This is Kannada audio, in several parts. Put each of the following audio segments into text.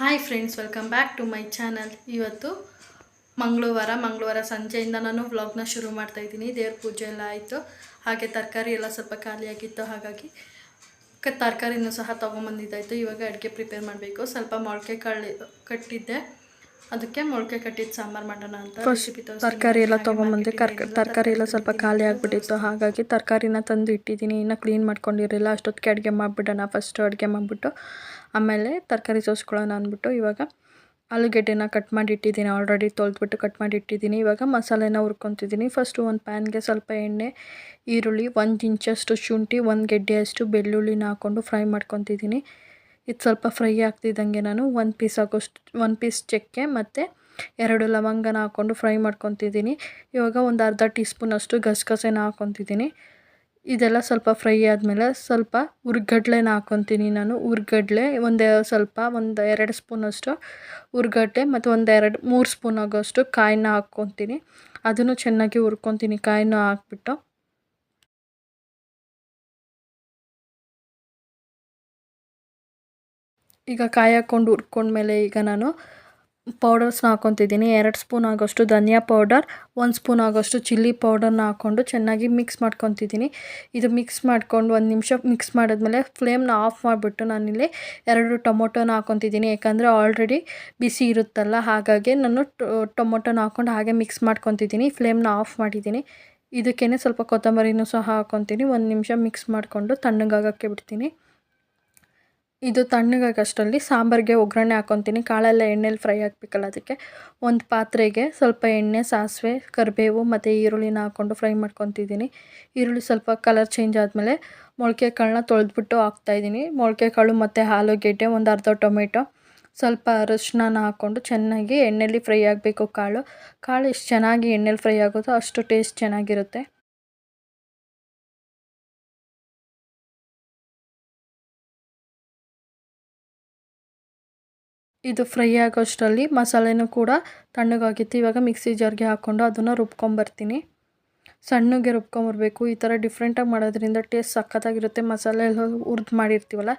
Hi friends welcome back to my channel ಇವತ್ತು ಮಂಗಳವಾರ ಮಂಗಳವಾರ ಸಂಜೆಯಿಂದ ನಾನು ವ್ಲಾಗ್ನ ಶುರು ಮಾಡ್ತಾ ಇದ್ದೀನಿ. ದೇವ್ರ ಪೂಜೆ ಎಲ್ಲ ಆಯಿತು. ಹಾಗೆ ತರಕಾರಿ ಎಲ್ಲ ಸ್ವಲ್ಪ ಖಾಲಿಯಾಗಿತ್ತು. ಹಾಗಾಗಿ ಕ ತರಕಾರಿನೂ ಸಹ ತೊಗೊಂಬಂದಿದ್ದಾಯಿತು. ಇವಾಗ ಅಡುಗೆ ಪ್ರಿಪೇರ್ ಮಾಡಬೇಕು. ಸ್ವಲ್ಪ ಮೊಳಕೆ ಕಾಳು ಕಟ್ಟಿದ್ದೆ. ಅದಕ್ಕೆ ಮೊಳಕೆ ಕಟ್ಟಿದ್ದು ಸಾಂಬಾರು ಮಾಡೋಣ ಅಂತ ರೆಸಿಪಿ ತರಕಾರಿ ಎಲ್ಲ ತೊಗೊಂಬಂದೆ. ಕರ್ ತರಕಾರಿ ಎಲ್ಲ ಸ್ವಲ್ಪ ಖಾಲಿ ಆಗಿಬಿಟ್ಟಿತ್ತು. ಹಾಗಾಗಿ ತರಕಾರಿನ ತಂದು ಇಟ್ಟಿದ್ದೀನಿ. ಇನ್ನೂ ಕ್ಲೀನ್ ಮಾಡ್ಕೊಂಡಿರಲಿಲ್ಲ. ಅಷ್ಟೊತ್ತಿಗೆ ಅಡುಗೆ ಮಾಡಿಬಿಡೋಣ. ಫಸ್ಟು ಅಡುಗೆ ಮಾಡಿಬಿಟ್ಟು ಆಮೇಲೆ ತರಕಾರಿ ಸೋಸ್ಕೊಳ್ಳೋಣ ಅಂದ್ಬಿಟ್ಟು ಇವಾಗ ಆಲೂಗೆಡ್ಡೆನ ಕಟ್ ಮಾಡಿ ಇಟ್ಟಿದ್ದೀನಿ ಆಲ್ರೆಡಿ ತೊಳೆದ್ಬಿಟ್ಟು ಕಟ್ ಮಾಡಿ ಇಟ್ಟಿದ್ದೀನಿ ಇವಾಗ ಮಸಾಲೆನ ಹುರ್ಕೊತಿದ್ದೀನಿ. ಫಸ್ಟು ಒಂದು ಪ್ಯಾನ್ಗೆ ಸ್ವಲ್ಪ ಎಣ್ಣೆ, ಈರುಳ್ಳಿ, ಒಂದು ಇಂಚಷ್ಟು ಶುಂಠಿ, ಒಂದು ಗೆಡ್ಡೆಯಷ್ಟು ಬೆಳ್ಳುಳ್ಳಿನ ಹಾಕ್ಕೊಂಡು ಫ್ರೈ ಮಾಡ್ಕೊತಿದ್ದೀನಿ. ಇದು ಸ್ವಲ್ಪ ಫ್ರೈ ಆಗ್ತಿದ್ದಂಗೆ ನಾನು ಒಂದು ಪೀಸ್ ಹಾಕೋಷ್ಟು ಒಂದು ಪೀಸ್ ಚಕ್ಕೆ ಮತ್ತು ಎರಡು ಲವಂಗನ ಹಾಕ್ಕೊಂಡು ಫ್ರೈ ಮಾಡ್ಕೊತಿದ್ದೀನಿ. ಇವಾಗ ಒಂದು ಅರ್ಧ ಟೀ ಸ್ಪೂನಷ್ಟು ಗಸಗಸೆನ ಹಾಕ್ಕೊತಿದ್ದೀನಿ ಇದೆಲ್ಲ ಸ್ವಲ್ಪ ಫ್ರೈ ಆದಮೇಲೆ ಸ್ವಲ್ಪ ಹುರ್ಗಡ್ಲೆನ ಹಾಕೊತೀನಿ ನಾನು. ಹುರ್ಗಡ್ಲೆ ಒಂದು ಸ್ವಲ್ಪ ಒಂದು ಎರಡು ಸ್ಪೂನಷ್ಟು ಹುರ್ಗಡ್ಲೆ ಮತ್ತು ಒಂದು ಎರಡು ಮೂರು ಸ್ಪೂನ್ ಆಗೋಷ್ಟು ಕಾಯಿನ ಹಾಕ್ಕೊತೀನಿ ಅದನ್ನು ಚೆನ್ನಾಗಿ ಹುರ್ಕೊತೀನಿ ಕಾಯಿನ ಹಾಕ್ಬಿಟ್ಟು. ಈಗ ಕಾಯಿ ಹಾಕ್ಕೊಂಡು ಹುರ್ಕೊಂಡ್ಮೇಲೆ ಈಗ ನಾನು ಪೌಡರ್ಸ್ನ ಹಾಕೊತಿದ್ದೀನಿ. ಎರಡು ಸ್ಪೂನ್ ಆಗೋಷ್ಟು ಧನಿಯಾ ಪೌಡರ್ ಒಂದು ಸ್ಪೂನ್ ಆಗೋಷ್ಟು ಚಿಲ್ಲಿ ಪೌಡರ್ನ ಹಾಕ್ಕೊಂಡು ಚೆನ್ನಾಗಿ ಮಿಕ್ಸ್ ಮಾಡ್ಕೊತಿದ್ದೀನಿ. ಇದು ಮಿಕ್ಸ್ ಮಾಡ್ಕೊಂಡು ಒಂದು ನಿಮಿಷ ಮಿಕ್ಸ್ ಮಾಡಿದ್ಮೇಲೆ ಫ್ಲೇಮ್ನ ಆಫ್ ಮಾಡಿಬಿಟ್ಟು ನಾನಿಲ್ಲಿ ಎರಡು ಟೊಮೊಟೊನ ಹಾಕೊತಿದ್ದೀನಿ. ಯಾಕಂದರೆ ಆಲ್ರೆಡಿ ಬಿಸಿ ಇರುತ್ತಲ್ಲ, ಹಾಗಾಗಿ ನಾನು ಟೊಮೊಟೊನ ಹಾಕ್ಕೊಂಡು ಹಾಗೆ ಮಿಕ್ಸ್ ಮಾಡ್ಕೊತಿದ್ದೀನಿ. ಫ್ಲೇಮ್ನ ಆಫ್ ಮಾಡಿದ್ದೀನಿ. ಇದಕ್ಕೇ ಸ್ವಲ್ಪ ಕೊತ್ತಂಬರಿನೂ ಸಹ ಹಾಕ್ಕೊತೀನಿ ಒಂದು ನಿಮಿಷ ಮಿಕ್ಸ್ ಮಾಡಿಕೊಂಡು ತಣ್ಣಗಾಗಕ್ಕೆ ಬಿಡ್ತೀನಿ. ಇದು ತಣ್ಣಗಾಗಷ್ಟರಲ್ಲಿ ಸಾಂಬಾರಿಗೆ ಒಗ್ಗರಣೆ ಹಾಕ್ಕೊತೀನಿ ಕಾಳೆಲ್ಲ ಎಣ್ಣೆಲಿ ಫ್ರೈ ಆಗಬೇಕಲ್ಲ ಅದಕ್ಕೆ. ಒಂದು ಪಾತ್ರೆಗೆ ಸ್ವಲ್ಪ ಎಣ್ಣೆ, ಸಾಸಿವೆ, ಕರಿಬೇವು ಮತ್ತು ಈರುಳ್ಳಿನ ಹಾಕ್ಕೊಂಡು ಫ್ರೈ ಮಾಡ್ಕೊತಿದ್ದೀನಿ. ಈರುಳ್ಳಿ ಸ್ವಲ್ಪ ಕಲರ್ ಚೇಂಜ್ ಆದಮೇಲೆ ಮೊಳಕೆ ಕಾಳನ್ನ ತೊಳೆದ್ಬಿಟ್ಟು ಹಾಕ್ತಾಯಿದ್ದೀನಿ. ಮೊಳಕೆ ಕಾಳು ಮತ್ತು ಆಲೂಗೆಡ್ಡೆ, ಒಂದು ಅರ್ಧ ಟೊಮೆಟೊ, ಸ್ವಲ್ಪ ಅರಶಿನ ಹಾಕ್ಕೊಂಡು ಚೆನ್ನಾಗಿ ಎಣ್ಣೆಲಿ ಫ್ರೈ ಆಗಬೇಕು ಕಾಳು. ಕಾಳು ಎಷ್ಟು ಚೆನ್ನಾಗಿ ಎಣ್ಣೆಲಿ ಫ್ರೈ ಆಗುತ್ತೋ ಅಷ್ಟು ಟೇಸ್ಟ್ ಚೆನ್ನಾಗಿರುತ್ತೆ. ಇದು ಫ್ರೈ ಆಗೋಷ್ಟರಲ್ಲಿ ಮಸಾಲೆನೂ ಕೂಡ ತಣ್ಣಗಾಗಿತ್ತು. ಇವಾಗ ಮಿಕ್ಸಿ ಜಾರ್ಗೆ ಹಾಕ್ಕೊಂಡು ಅದನ್ನು ರುಬ್ಕೊಂಬರ್ತೀನಿ. ಸಣ್ಣಗೆ ರುಬ್ಕೊಂಬರ್ಬೇಕು. ಈ ಥರ ಡಿಫ್ರೆಂಟಾಗಿ ಮಾಡೋದ್ರಿಂದ ಟೇಸ್ಟ್ ಸಖತ್ತಾಗಿರುತ್ತೆ. ಮಸಾಲೆ ಎಲ್ಲ ಹುರಿದು ಮಾಡಿರ್ತೀವಲ್ಲ,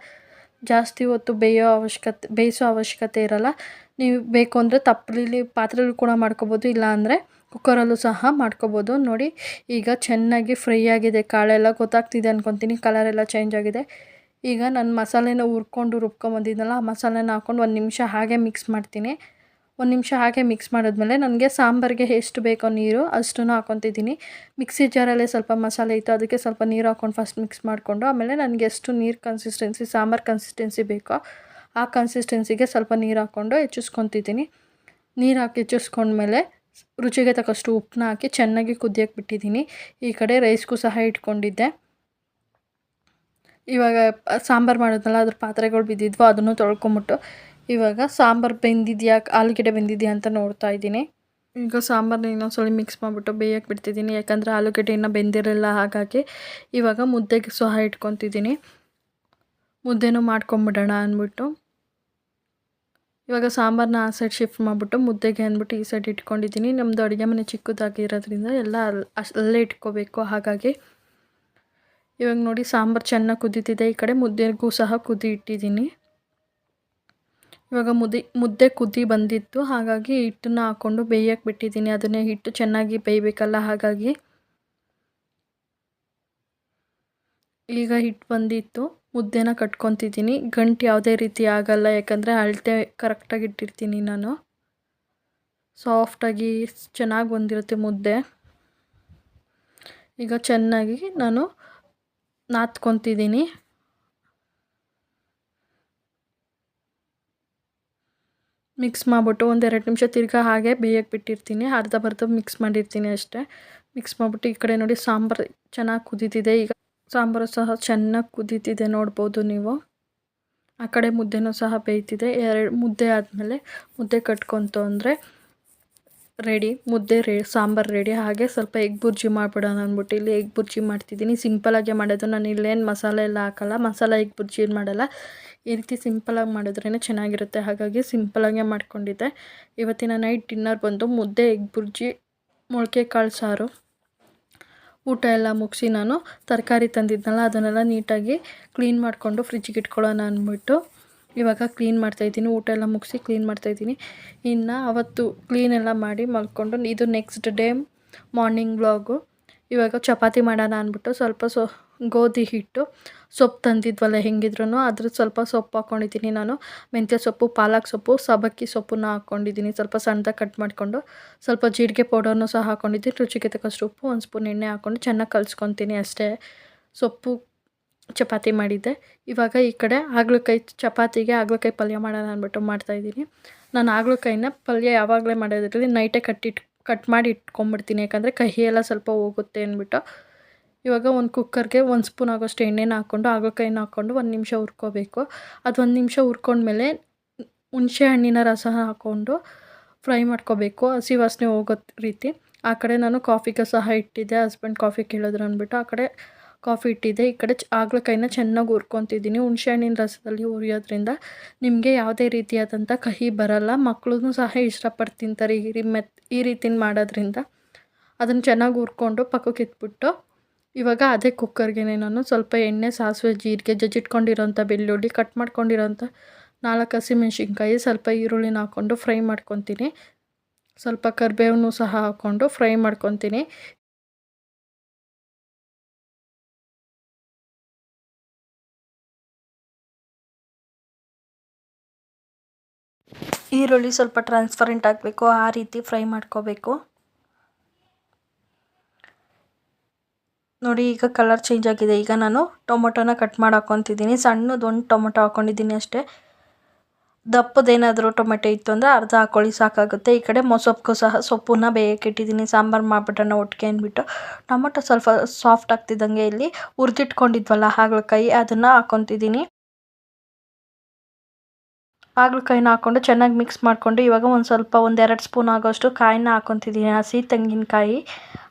ಜಾಸ್ತಿ ಹೊತ್ತು ಬೇಯೋ ಅವಶ್ಯಕತೆ, ಬೇಯಿಸೋ ಅವಶ್ಯಕತೆ ಇರೋಲ್ಲ. ನೀವು ಬೇಕು ಅಂದರೆ ತಪ್ಪಲಿ ಪಾತ್ರೆಯಲ್ಲೂ ಕೂಡ ಮಾಡ್ಕೊಬೋದು, ಇಲ್ಲ ಅಂದರೆ ಕುಕ್ಕರಲ್ಲೂ ಸಹ ಮಾಡ್ಕೊಬೋದು. ನೋಡಿ, ಈಗ ಚೆನ್ನಾಗಿ ಫ್ರೈ ಆಗಿದೆ. ಕಾಳೆಲ್ಲ ಗೊತ್ತಾಗ್ತಿದೆ ಅಂದ್ಕೊತೀನಿ ಕಲರೆಲ್ಲ ಚೇಂಜ್ ಆಗಿದೆ. ಈಗ ನಾನು ಮಸಾಲೆನ ಹುರ್ಕೊಂಡು ರುಬ್ಕೊಂಬಂದಿದ್ನಲ್ಲ, ಆ ಮಸಾಲೆನ ಹಾಕ್ಕೊಂಡು ಒಂದು ನಿಮಿಷ ಹಾಗೆ ಮಿಕ್ಸ್ ಮಾಡ್ತೀನಿ. ಒಂದು ನಿಮಿಷ ಹಾಗೆ ಮಿಕ್ಸ್ ಮಾಡಿದ್ಮೇಲೆ ನನಗೆ ಸಾಂಬಾರಿಗೆ ಎಷ್ಟು ಬೇಕೋ ನೀರು ಅಷ್ಟನ್ನು ಹಾಕ್ಕೊತಿದ್ದೀನಿ ಮಿಕ್ಸಿ ಜಾರಲ್ಲೇ ಸ್ವಲ್ಪ ಮಸಾಲೆ ಇತ್ತು, ಅದಕ್ಕೆ ಸ್ವಲ್ಪ ನೀರು ಹಾಕ್ಕೊಂಡು ಫಸ್ಟ್ ಮಿಕ್ಸ್ ಮಾಡಿಕೊಂಡು, ಆಮೇಲೆ ನನಗೆ ಎಷ್ಟು ನೀರು ಕನ್ಸಿಸ್ಟೆನ್ಸಿ ಸಾಂಬಾರು ಕನ್ಸಿಸ್ಟೆನ್ಸಿ ಬೇಕೋ ಆ ಕನ್ಸಿಸ್ಟೆನ್ಸಿಗೆ ಸ್ವಲ್ಪ ನೀರು ಹಾಕ್ಕೊಂಡು ಹೆಚ್ಚಿಸ್ಕೊತಿದ್ದೀನಿ. ನೀರು ಹಾಕಿ ಹೆಚ್ಚಿಸ್ಕೊಂಡ್ಮೇಲೆ ರುಚಿಗೆ ತಕ್ಕಷ್ಟು ಉಪ್ಪನ್ನ ಹಾಕಿ ಚೆನ್ನಾಗಿ ಕುದಿಯೋಕ್ಕೆ ಬಿಟ್ಟಿದ್ದೀನಿ. ಈ ಕಡೆ ರೈಸ್ಗೂ ಸಹ ಇಟ್ಕೊಂಡಿದ್ದೆ. ಇವಾಗ ಸಾಂಬಾರು ಮಾಡಿದ್ನಲ್ಲ, ಅದ್ರ ಪಾತ್ರೆಗಳು ಬಿದ್ದಿದ್ವು, ಅದನ್ನು ತೊಳ್ಕೊಂಬಿಟ್ಟು ಇವಾಗ ಸಾಂಬಾರು ಬೆಂದಿದೆಯಾ, ಆಲೂಗೆಡ್ಡೆ ಬೆಂದಿದೆಯಾ ಅಂತ ನೋಡ್ತಾ ಇದ್ದೀನಿ. ಈಗ ಸಾಂಬಾರನ್ನ ಇನ್ನೊಂದ್ಸಲ ಮಿಕ್ಸ್ ಮಾಡಿಬಿಟ್ಟು ಬೇಯಕ್ಕೆ ಬಿಡ್ತಿದ್ದೀನಿ, ಯಾಕಂದರೆ ಆಲೂಗೆಡ್ಡೆ ಇನ್ನೂ ಬೆಂದಿರಲಿಲ್ಲ, ಹಾಗಾಗಿ ಇವಾಗ ಮುದ್ದೆಗೆ ಸಹ ಇಟ್ಕೊತಿದ್ದೀನಿ. ಮುದ್ದೆನೂ ಮಾಡ್ಕೊಂಬಿಡೋಣ ಅಂದ್ಬಿಟ್ಟು. ಇವಾಗ ಸಾಂಬಾರನ್ನ ಆ ಸೈಡ್ ಶಿಫ್ಟ್ ಮಾಡಿಬಿಟ್ಟು ಮುದ್ದೆಗೆ ಅಂದ್ಬಿಟ್ಟು ಈ ಸೈಡ್ ಇಟ್ಕೊಂಡಿದ್ದೀನಿ. ನಮ್ಮದು ಅಡುಗೆ ಮನೆ ಚಿಕ್ಕದಾಗಿರೋದ್ರಿಂದ ಎಲ್ಲ ಅಲ್ಲೇ ಇಟ್ಕೋಬೇಕು, ಹಾಗಾಗಿ ಇವಾಗ ನೋಡಿ ಸಾಂಬಾರು ಚೆನ್ನಾಗಿ ಕುದೀತಿದೆ. ಈ ಕಡೆ ಮುದ್ದೆಗೂ ಸಹ ಕುದಿ ಇಟ್ಟಿದ್ದೀನಿ. ಇವಾಗ ಮುದಿ, ಮುದ್ದೆ ಕುದಿ ಬಂದಿತ್ತು. ಹಾಗಾಗಿ ಹಿಟ್ಟನ್ನ ಹಾಕ್ಕೊಂಡು ಬೇಯಕ್ಕೆ ಬಿಟ್ಟಿದ್ದೀನಿ. ಅದನ್ನೇ ಹಿಟ್ಟು ಚೆನ್ನಾಗಿ ಬೇಯಬೇಕಲ್ಲ, ಹಾಗಾಗಿ. ಈಗ ಹಿಟ್ಟು ಬಂದಿತ್ತು. ಮುದ್ದೆನ ಕಟ್ಕೊತಿದ್ದೀನಿ. ಗಂಟು ಯಾವುದೇ ರೀತಿ ಆಗಲ್ಲ, ಯಾಕಂದರೆ ಅಳತೆ ಕರೆಕ್ಟಾಗಿ ಇಟ್ಟಿರ್ತೀನಿ ನಾನು. ಸಾಫ್ಟಾಗಿ ಚೆನ್ನಾಗಿ ಬಂದಿರುತ್ತೆ ಮುದ್ದೆ. ಈಗ ಚೆನ್ನಾಗಿ ನಾನು ನಾದ್ಕೊತಿದ್ದೀನಿ ಮಿಕ್ಸ್ ಮಾಡಿಬಿಟ್ಟು ಒಂದೆರಡು ನಿಮಿಷ ತಿರ್ಗಾ ಹಾಗೆ ಬೇಯಕ್ಕೆ ಬಿಟ್ಟಿರ್ತೀನಿ. ಅರ್ಧ ಬರ್ಧ ಮಿಕ್ಸ್ ಮಾಡಿರ್ತೀನಿ ಅಷ್ಟೇ. ಮಿಕ್ಸ್ ಮಾಡಿಬಿಟ್ಟು ಈ ಕಡೆ ನೋಡಿ ಸಾಂಬಾರು ಚೆನ್ನಾಗಿ ಕುದೀತಿದೆ. ಈಗ ಸಾಂಬಾರು ಸಹ ಚೆನ್ನಾಗಿ ಕುದೀತಿದೆ ನೋಡ್ಬೋದು ನೀವು. ಆ ಕಡೆ ಮುದ್ದೆನೂ ಸಹ ಬೇಯ್ತಿದೆ. ಎರಡು ಮುದ್ದೆ ಆದಮೇಲೆ ಮುದ್ದೆ ಕಟ್ಕೊತು ಅಂದರೆ ರೆಡಿ, ಮುದ್ದೆ ರೇ, ಸಾಂಬಾರು ರೆಡಿ, ಹಾಗೆ ಸ್ವಲ್ಪ ಎಗ್ ಬುರ್ಜಿ ಮಾಡಿಬಿಡೋಣ ಅಂದ್ಬಿಟ್ಟು ಇಲ್ಲಿ ಎಗ್ ಬುರ್ಜಿ ಮಾಡ್ತಿದ್ದೀನಿ. ಸಿಂಪಲಾಗೆ ಮಾಡೋದು. ನಾನು ಇಲ್ಲೇನು ಮಸಾಲೆ ಎಲ್ಲ ಹಾಕಲ್ಲ. ಮಸಾಲೆ, ಎಗ್ ಬುರ್ಜಿ ಏನು ಮಾಡಲ್ಲ. ಈ ರೀತಿ ಸಿಂಪಲಾಗಿ ಮಾಡಿದ್ರೇ ಚೆನ್ನಾಗಿರುತ್ತೆ. ಹಾಗಾಗಿ ಸಿಂಪಲಾಗೆ ಮಾಡ್ಕೊಂಡಿದ್ದೆ. ಇವತ್ತಿನ ನೈಟ್ ಡಿನ್ನರ್ ಬಂದು ಮುದ್ದೆ, ಎಗ್ ಬುರ್ಜಿ, ಮೊಳಕೆ ಕಾಳು ಸಾರು, ಊಟ ಎಲ್ಲ ಮುಗಿಸಿ ನಾನು ತರಕಾರಿ ತಂದಿದ್ನಲ್ಲ, ಅದನ್ನೆಲ್ಲ ನೀಟಾಗಿ ಕ್ಲೀನ್ ಮಾಡಿಕೊಂಡು ಫ್ರಿಜ್ಜಿಗೆ ಇಟ್ಕೊಳ್ಳೋಣ ಅಂದ್ಬಿಟ್ಟು ಇವಾಗ ಕ್ಲೀನ್ ಮಾಡ್ತಾಯಿದ್ದೀನಿ ಊಟ ಎಲ್ಲ ಮುಗಿಸಿ ಕ್ಲೀನ್ ಮಾಡ್ತಾಯಿದ್ದೀನಿ ಇನ್ನು ಅವತ್ತು ಕ್ಲೀನ್ ಎಲ್ಲ ಮಾಡಿ ಮಲ್ಕೊಂಡು, ಇದು ನೆಕ್ಸ್ಟ್ ಡೇ ಮಾರ್ನಿಂಗ್ ಬ್ಲಾಗು ಇವಾಗ ಚಪಾತಿ ಮಾಡೋಣ ಅಂದ್ಬಿಟ್ಟು ಸ್ವಲ್ಪ ಸೊ, ಗೋಧಿ ಹಿಟ್ಟು, ಸೊಪ್ಪು ತಂದಿದ್ವಲ್ಲ ಹೆಂಗಿದ್ರು ಅದ್ರ ಸ್ವಲ್ಪ ಸೊಪ್ಪು ಹಾಕ್ಕೊಂಡಿದ್ದೀನಿ ನಾನು. ಮೆಂತ್ಯ ಸೊಪ್ಪು, ಪಾಲಕ್ ಸೊಪ್ಪು ಸಬಕ್ಕಿ ಸೊಪ್ಪನ್ನ ಹಾಕ್ಕೊಂಡಿದ್ದೀನಿ ಸ್ವಲ್ಪ ಸಣ್ಣದಾಗಿ ಕಟ್ ಮಾಡಿಕೊಂಡು, ಸ್ವಲ್ಪ ಜೀರಿಗೆ ಪೌಡರ್ನು ಸಹ ಹಾಕ್ಕೊಂಡಿದ್ದೀನಿ ರುಚಿಗೆ ತಕ್ಕಷ್ಟು ಉಪ್ಪು, ಒಂದು ಸ್ಪೂನ್ ಎಣ್ಣೆ ಹಾಕ್ಕೊಂಡು ಚೆನ್ನಾಗಿ ಕಲಿಸ್ಕೊತೀನಿ ಅಷ್ಟೇ. ಸೊಪ್ಪು ಚಪಾತಿ ಮಾಡಿದ್ದೆ. ಇವಾಗ ಈ ಕಡೆ ಹಾಗಲಕಾಯಿ ಚಪಾತಿಗೆ ಹಾಗಲಕಾಯಿ ಪಲ್ಯ ಮಾಡೋಣ ಅಂದ್ಬಿಟ್ಟು ಮಾಡ್ತಾಯಿದ್ದೀನಿ ನಾನು ಹಾಗಲಕಾಯಿನ ಪಲ್ಯ ಯಾವಾಗಲೇ ಮಾಡೋದಿರಲಿ ನೈಟೇ ಕಟ್ಟಿಟ್ಟು ಕಟ್ ಮಾಡಿ ಇಟ್ಕೊಂಬಿಡ್ತೀನಿ ಯಾಕಂದರೆ ಕಹಿ ಎಲ್ಲ ಸ್ವಲ್ಪ ಹೋಗುತ್ತೆ ಅಂದ್ಬಿಟ್ಟು. ಇವಾಗ ಒಂದು ಕುಕ್ಕರ್ಗೆ ಒಂದು ಸ್ಪೂನ್ ಆಗೋಷ್ಟು ಎಣ್ಣೆನ ಹಾಕ್ಕೊಂಡು ಹಾಗಲಕಾಯಿನ ಹಾಕ್ಕೊಂಡು ಒಂದು ನಿಮಿಷ ಹುರ್ಕೋಬೇಕು. ಅದು ಒಂದು ನಿಮಿಷ ಹುರ್ಕೊಂಡ್ಮೇಲೆ ಹುಣಸೆ ಹಣ್ಣಿನ ರಸ ಹಾಕ್ಕೊಂಡು ಫ್ರೈ ಮಾಡ್ಕೋಬೇಕು. ಹಸಿ ವಾಸನೆ ಹೋಗೋ ರೀತಿ. ಆ ಕಡೆ ನಾನು ಕಾಫಿಗೆ ಸಹ ಇಟ್ಟಿದ್ದೆ. ಹಸ್ಬೆಂಡ್ ಕಾಫಿ ಕೇಳಿದ್ರು ಅಂದ್ಬಿಟ್ಟು ಆ ಕಡೆ ಕಾಫಿ ಇಟ್ಟಿದ್ದೆ ಈ ಕಡೆ ಆಗ್ಲಕಾಯಿನ ಚೆನ್ನಾಗಿ ಹುರ್ಕೊತಿದ್ದೀನಿ. ಹುಣಸೆ ಹಣ್ಣಿನ ರಸದಲ್ಲಿ ಹುರಿಯೋದ್ರಿಂದ ನಿಮಗೆ ಯಾವುದೇ ರೀತಿಯಾದಂಥ ಕಹಿ ಬರಲ್ಲ. ಮಕ್ಕಳು ಸಹ ಇಷ್ಟಪಟ್ಟು ತಿಂತಾರೆ ಈ ರೀ, ಮೆತ್, ಈ ರೀತಿ ಮಾಡೋದ್ರಿಂದ. ಅದನ್ನು ಚೆನ್ನಾಗಿ ಹುರ್ಕೊಂಡು ಪಕ್ಕಕ್ಕೆ ಇಟ್ಬಿಟ್ಟು ಇವಾಗ ಅದೇ ಕುಕ್ಕರ್ಗೆ ನಾನು ಸ್ವಲ್ಪ ಎಣ್ಣೆ, ಸಾಸಿವೆ, ಜೀರಿಗೆ, ಜಜ್ಜಿಟ್ಕೊಂಡಿರೋಂಥ ಬೆಳ್ಳುಳ್ಳಿ, ಕಟ್ ಮಾಡ್ಕೊಂಡಿರೋಂಥ ನಾಲ್ಕು ಹಸಿಮೆಣ್ಸಿನ್ಕಾಯಿ ಸ್ವಲ್ಪ ಈರುಳ್ಳಿನ ಹಾಕ್ಕೊಂಡು ಫ್ರೈ ಮಾಡ್ಕೊತೀನಿ. ಸ್ವಲ್ಪ ಕರಿಬೇವನ್ನೂ ಸಹ ಹಾಕ್ಕೊಂಡು ಫ್ರೈ ಮಾಡ್ಕೊತೀನಿ. ಈರುಳ್ಳಿ ಸ್ವಲ್ಪ ಟ್ರಾನ್ಸ್ಪರೆಂಟ್ ಆಗಬೇಕು ಆ ರೀತಿ ಫ್ರೈ ಮಾಡ್ಕೋಬೇಕು. ನೋಡಿ, ಈಗ ಕಲರ್ ಚೇಂಜ್ ಆಗಿದೆ. ಈಗ ನಾನು ಟೊಮೊಟೊನ ಕಟ್ ಮಾಡಿ ಹಾಕ್ಕೊತಿದ್ದೀನಿ. ಸಣ್ಣದು ಒಂದು ಟೊಮೊಟೊ ಹಾಕ್ಕೊಂಡಿದ್ದೀನಿ ಅಷ್ಟೇ. ದಪ್ಪದೇನಾದರೂ ಟೊಮೆಟೊ ಇತ್ತು ಅಂದರೆ ಅರ್ಧ ಹಾಕ್ಕೊಳ್ಳಿ ಸಾಕಾಗುತ್ತೆ. ಈ ಕಡೆ ಮೊಸೊಪ್ಪು ಸಹ ಸೊಪ್ಪನ್ನ ಬೇಯಕ್ಕೆ ಇಟ್ಟಿದ್ದೀನಿ. ಸಾಂಬಾರು ಮಾಡ್ಬಿಟ್ಟಣ ಒಟ್ಟಿಗೆ ಅಂದ್ಬಿಟ್ಟು. ಟೊಮೊಟೊ ಸ್ವಲ್ಪ ಸಾಫ್ಟ್ ಆಗ್ತಿದ್ದಂಗೆ ಇಲ್ಲಿ ಹುರಿದಿಟ್ಕೊಂಡಿದ್ವಲ್ಲ ಹಾಗಲಕಾಯಿ, ಅದನ್ನು ಹಾಕ್ಕೊತಿದ್ದೀನಿ. ಹಾಗಲಕಾಯಿನ ಹಾಕ್ಕೊಂಡು ಚೆನ್ನಾಗಿ ಮಿಕ್ಸ್ ಮಾಡಿಕೊಂಡು ಇವಾಗ ಒಂದು ಸ್ವಲ್ಪ ಒಂದೆರಡು ಸ್ಪೂನ್ ಆಗೋಷ್ಟು ಕಾಯಿನ ಹಾಕ್ಕೊತಿದ್ದೀನಿ ಹಸಿ ತೆಂಗಿನಕಾಯಿ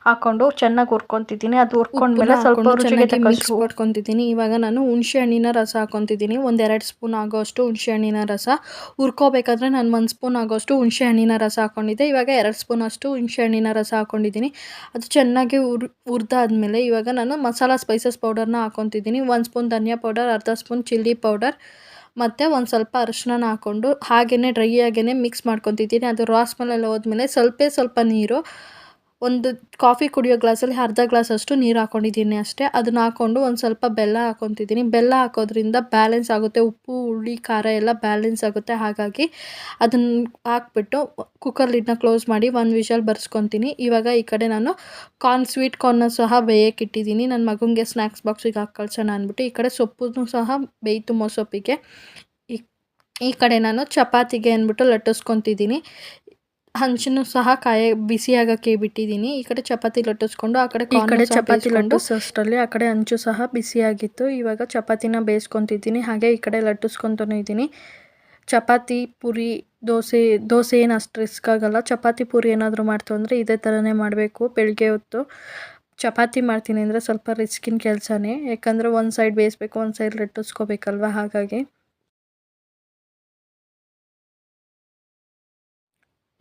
ಹಾಕ್ಕೊಂಡು ಚೆನ್ನಾಗಿ ಹುರ್ಕೊತಿದ್ದೀನಿ. ಅದು ಹುರ್ಕೊಂಡ್ಮೇಲೆ ಸ್ವಲ್ಪ ರುಚಿಗೆ ತಕ್ಕಷ್ಟು ಮಾಡ್ಕೊತಿದ್ದೀನಿ. ಇವಾಗ ನಾನು ಹುಣಸೆ ಹಣ್ಣಿನ ರಸ ಹಾಕ್ಕೊತಿದ್ದೀನಿ ಒಂದೆರಡು ಸ್ಪೂನ್ ಆಗೋಷ್ಟು ಹುಣಸೆ ಹಣ್ಣಿನ ರಸ. ಹುರ್ಕೋಬೇಕಾದ್ರೆ ನಾನು ಒಂದು ಸ್ಪೂನ್ ಆಗೋಷ್ಟು ಹುಣಸೆ ಹಣ್ಣಿನ ರಸ ಹಾಕ್ಕೊಂಡಿದ್ದೆ ಇವಾಗ ಎರಡು ಸ್ಪೂನ್ ಅಷ್ಟು ಹುಣಸೆ ಹಣ್ಣಿನ ರಸ ಹಾಕ್ಕೊಂಡಿದ್ದೀನಿ ಅದು ಚೆನ್ನಾಗಿ ಹುರ್ ಹುರಿದಾದ್ಮೇಲೆ ಇವಾಗ ನಾನು ಮಸಾಲ ಸ್ಪೈಸಸ್ ಪೌಡರ್ನ ಹಾಕ್ಕೊತಿದ್ದೀನಿ ಒಂದು ಸ್ಪೂನ್ ಧನಿಯಾ ಪೌಡರ್ ಅರ್ಧ ಸ್ಪೂನ್ ಚಿಲ್ಲಿ ಪೌಡರ್ ಮತ್ತು ಒಂದು ಸ್ವಲ್ಪ ಅರಿಶಿನ ಹಾಕ್ಕೊಂಡು ಹಾಗೆಯೇ ಡ್ರೈ ಆಗೇ ಮಿಕ್ಸ್ ಮಾಡ್ಕೊತಿದ್ದೀನಿ. ಅದು ರಾ ಹೋದ್ಮೇಲೆ ಸ್ವಲ್ಪ ಸ್ವಲ್ಪ ನೀರು ಒಂದು ಕಾಫಿ ಕುಡಿಯೋ ಗ್ಲಾಸಲ್ಲಿ ಅರ್ಧ ಗ್ಲಾಸ್ ಅಷ್ಟು ನೀರು ಹಾಕ್ಕೊಂಡಿದ್ದೀನಿ ಅಷ್ಟೇ. ಅದನ್ನ ಹಾಕ್ಕೊಂಡು ಒಂದು ಸ್ವಲ್ಪ ಬೆಲ್ಲ ಹಾಕೊತಿದ್ದೀನಿ. ಬೆಲ್ಲ ಹಾಕೋದ್ರಿಂದ ಬ್ಯಾಲೆನ್ಸ್ ಆಗುತ್ತೆ. ಉಪ್ಪು, ಹುಳಿ, ಖಾರ ಎಲ್ಲ ಬ್ಯಾಲೆನ್ಸ್ ಆಗುತ್ತೆ. ಹಾಗಾಗಿ ಅದನ್ನು ಹಾಕ್ಬಿಟ್ಟು ಕುಕ್ಕರ್ ಲಿಡ್ನ ಕ್ಲೋಸ್ ಮಾಡಿ ಒಂದು ವಿಷಲ್ ಬರ್ಸ್ಕೊತೀನಿ. ಇವಾಗ ಈ ಕಡೆ ನಾನು ಕಾರ್ನ್, ಸ್ವೀಟ್ ಕಾರ್ನ ಸಹ ಬೇಯಕ್ಕೆ ಇಟ್ಟಿದ್ದೀನಿ. ನನ್ನ ಮಗನಿಗೆ ಸ್ನ್ಯಾಕ್ಸ್ ಬಾಕ್ಸಿಗೆ ಹಾಕಿ ಕಳ್ಸೋಣ ಅಂದ್ಬಿಟ್ಟು ಈ ಕಡೆ ಸೊಪ್ಪು ಸಹ ಬೇಯಿತು ಮೊಸೊಪ್ಪಿಗೆ ಈ ಕಡೆ ನಾನು ಚಪಾತಿಗೆ ಅಂದ್ಬಿಟ್ಟು ಲಟ್ಟಿಸ್ಕೊತಿದ್ದೀನಿ. ಹಂಚನ್ನು ಸಹ ಕಾಯ ಬಿಸಿ ಆಗಕ್ಕೆ ಬಿಟ್ಟಿದ್ದೀನಿ. ಈ ಕಡೆ ಚಪಾತಿ ಲಟ್ಟಿಸ್ಕೊಂಡು ಆ ಕಡೆ ಈ ಕಡೆ ಚಪಾತಿ ಲಟ್ಟಿಸೋಷ್ಟರಲ್ಲಿ ಆ ಕಡೆ ಹಂಚು ಸಹ ಬಿಸಿಯಾಗಿತ್ತು ಇವಾಗ ಚಪಾತಿನ ಬೇಯಿಸ್ಕೊತಿದ್ದೀನಿ. ಹಾಗೆ ಈ ಕಡೆ ಲಟ್ಟಿಸ್ಕೊತಾನೂ ಇದ್ದೀನಿ. ಚಪಾತಿ ಪುರಿ ದೋಸೆ ದೋಸೆ ಏನು ಅಷ್ಟು ರಿಸ್ಕ್ ಆಗಲ್ಲ. ಚಪಾತಿ ಪುರಿ ಏನಾದರೂ ಮಾಡ್ತು ಅಂದರೆ ಇದೇ ಥರನೇ ಮಾಡಬೇಕು ಬೆಳಗ್ಗೆ ಹೊತ್ತು. ಚಪಾತಿ ಮಾಡ್ತೀನಿ ಅಂದರೆ ಸ್ವಲ್ಪ ರಿಸ್ಕಿನ ಕೆಲಸನೇ. ಯಾಕಂದರೆ ಒಂದು ಸೈಡ್ ಬೇಯಿಸ್ಬೇಕು ಒಂದು ಸೈಡ್ ಲಟ್ಟಿಸ್ಕೋಬೇಕಲ್ವ ಹಾಗಾಗಿ.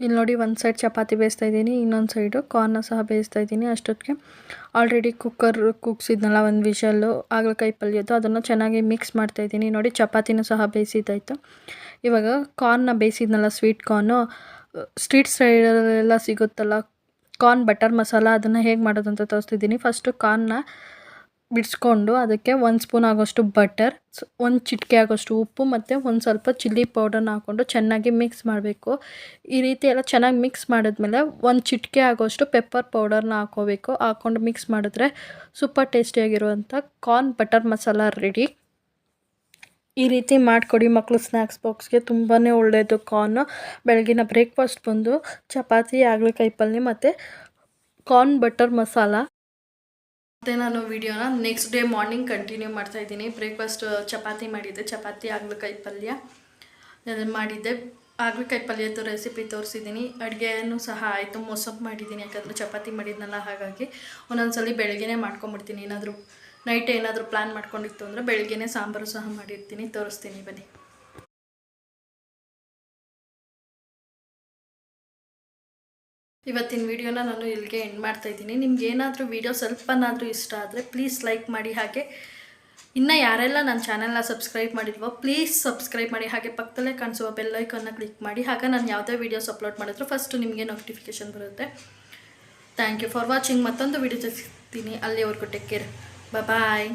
ಇಲ್ಲಿ ನೋಡಿ ಒಂದು ಸೈಡ್ ಚಪಾತಿ ಬೇಯಿಸ್ತಾ ಇದ್ದೀನಿ, ಇನ್ನೊಂದು ಸೈಡು ಕಾರ್ನ ಸಹ ಬೇಯಿಸ್ತಾ ಇದ್ದೀನಿ ಅಷ್ಟೊತ್ತಿಗೆ. ಆಲ್ರೆಡಿ ಕುಕ್ಕರ್ ಕುಗ್ಸಿದ್ನಲ್ಲ ಒಂದು ವಿಷಲ್ಲು ಹಾಗಲಕಾಯಿ ಪಲ್ಯದ್ದು ಅದನ್ನು ಚೆನ್ನಾಗಿ ಮಿಕ್ಸ್ ಮಾಡ್ತಾ ಇದ್ದೀನಿ. ನೋಡಿ ಚಪಾತಿನೂ ಸಹ ಬೇಯಿಸಿದ್ದಾಯಿತು ಇವಾಗ ಕಾರ್ನ ಬೇಯಿಸಿದ್ನಲ್ಲ ಸ್ವೀಟ್ ಕಾರ್ನು ಸ್ಟ್ರೀಟ್ ಸೈಡಲ್ಲೆಲ್ಲ ಸಿಗುತ್ತಲ್ಲ ಕಾರ್ನ್ ಬಟರ್ ಮಸಾಲ, ಅದನ್ನು ಹೇಗೆ ಮಾಡೋದು ಅಂತ ತೋರಿಸ್ತಿದ್ದೀನಿ ಫಸ್ಟು ಕಾರ್ನ ಬಿಡಿಸ್ಕೊಂಡು ಅದಕ್ಕೆ ಒಂದು ಸ್ಪೂನ್ ಆಗೋಷ್ಟು ಬಟರ್ ಒಂದು ಚಿಟಿಕೆ ಆಗೋಷ್ಟು ಉಪ್ಪು ಮತ್ತು ಒಂದು ಸ್ವಲ್ಪ ಚಿಲ್ಲಿ ಪೌಡರ್ನ ಹಾಕ್ಕೊಂಡು ಚೆನ್ನಾಗಿ ಮಿಕ್ಸ್ ಮಾಡಬೇಕು. ಈ ರೀತಿ ಎಲ್ಲ ಚೆನ್ನಾಗಿ ಮಿಕ್ಸ್ ಮಾಡಿದ್ಮೇಲೆ ಒಂದು ಚಿಟಿಕೆ ಆಗೋಷ್ಟು ಪೆಪ್ಪರ್ ಪೌಡರ್ನ ಹಾಕೋಬೇಕು. ಹಾಕ್ಕೊಂಡು ಮಿಕ್ಸ್ ಮಾಡಿದ್ರೆ ಸೂಪರ್ ಟೇಸ್ಟಿಯಾಗಿರುವಂಥ ಕಾರ್ನ್ ಬಟರ್ ಮಸಾಲ ರೆಡಿ ಈ ರೀತಿ ಮಾಡಿಕೊಡಿ ಮಕ್ಕಳು ಸ್ನ್ಯಾಕ್ಸ್ ಬಾಕ್ಸ್ಗೆ ತುಂಬಾ ಒಳ್ಳೆಯದು ಕಾರ್ನ್ ಬೆಳಗಿನ ಬ್ರೇಕ್ಫಾಸ್ಟ್ ಬಂದು, ಚಪಾತಿ, ಹಾಗಲಕಾಯಿ ಪಲ್ಯ ಮತ್ತು ಕಾರ್ನ್ ಬಟರ್ ಮಸಾಲ ಮತ್ತು ನಾನು ವಿಡಿಯೋನ ನೆಕ್ಸ್ಟ್ ಡೇ ಮಾರ್ನಿಂಗ್ ಕಂಟಿನ್ಯೂ ಮಾಡ್ತಾ ಇದ್ದೀನಿ. ಬ್ರೇಕ್ಫಾಸ್ಟ್ ಚಪಾತಿ ಮಾಡಿದ್ದೆ. ಚಪಾತಿ, ಹಾಗಲಕಾಯಿ ಪಲ್ಯ. ಮಾಡಿದ್ದೆ. ಹಾಗಲಕಾಯಿ ಪಲ್ಯದ್ದು ರೆಸಿಪಿ ತೋರಿಸಿದ್ದೀನಿ. ಅಡುಗೆನೂ ಸಹ ಆಯಿತು. ಮೊಸಪ್ಪು ಮಾಡಿದ್ದೀನಿ. ಯಾಕಂದರೆ ಚಪಾತಿ ಮಾಡಿದ್ನಲ್ಲ ಹಾಗಾಗಿ. ಒಂದೊಂದ್ಸಲಿ ಬೆಳಗ್ಗೆನೇ ಮಾಡ್ಕೊಂಬಿಡ್ತೀನಿ. ಏನಾದರೂ ನೈಟ್ ಏನಾದರೂ ಪ್ಲ್ಯಾನ್ ಮಾಡ್ಕೊಂಡಿತ್ತು ಅಂದರೆ ಬೆಳಗ್ಗೆನೇ ಸಾಂಬಾರು ಸಹ ಮಾಡಿರ್ತೀನಿ. ತೋರಿಸ್ತೀನಿ ಬನ್ನಿ. ಇವತ್ತಿನ ವಿಡಿಯೋನ ನಾನು ಇಲ್ಲಿಗೆ ಎಂಡ್ ಮಾಡ್ತಾ ಇದ್ದೀನಿ. ನಿಮ್ಗೆ ಏನಾದರೂ ವಿಡಿಯೋ ಸ್ವಲ್ಪನಾದರೂ ಇಷ್ಟ ಆದರೆ ಪ್ಲೀಸ್ ಲೈಕ್ ಮಾಡಿ ಹಾಗೆ. ಇನ್ನು ಯಾರೆಲ್ಲ ನನ್ನ ಚಾನಲ್ನ ಸಬ್ಸ್ಕ್ರೈಬ್ ಮಾಡಿದ್ವೋ ಪ್ಲೀಸ್ ಸಬ್ಸ್ಕ್ರೈಬ್ ಮಾಡಿ ಹಾಗೆ ಪಕ್ಕದಲ್ಲೇ ಕಾಣಿಸುವ ಬೆಲ್ಲೈಕನ್ನ ಕ್ಲಿಕ್ ಮಾಡಿ. ಹಾಗೆ ನಾನು ಯಾವುದೇ ವೀಡಿಯೋಸ್ ಅಪ್ಲೋಡ್ ಮಾಡಿದ್ರು ಫಸ್ಟು ನಿಮಗೆ ನೋಟಿಫಿಕೇಷನ್ ಬರುತ್ತೆ. ಥ್ಯಾಂಕ್ ಯು ಫಾರ್ ವಾಚಿಂಗ್ ಮತ್ತೊಂದು ವೀಡಿಯೋ ಸಿಗ್ತೀನಿ. ಅಲ್ಲಿವರೆಗೂ ಟೇಕ್ ಕೇರ್ ಬಾಯ್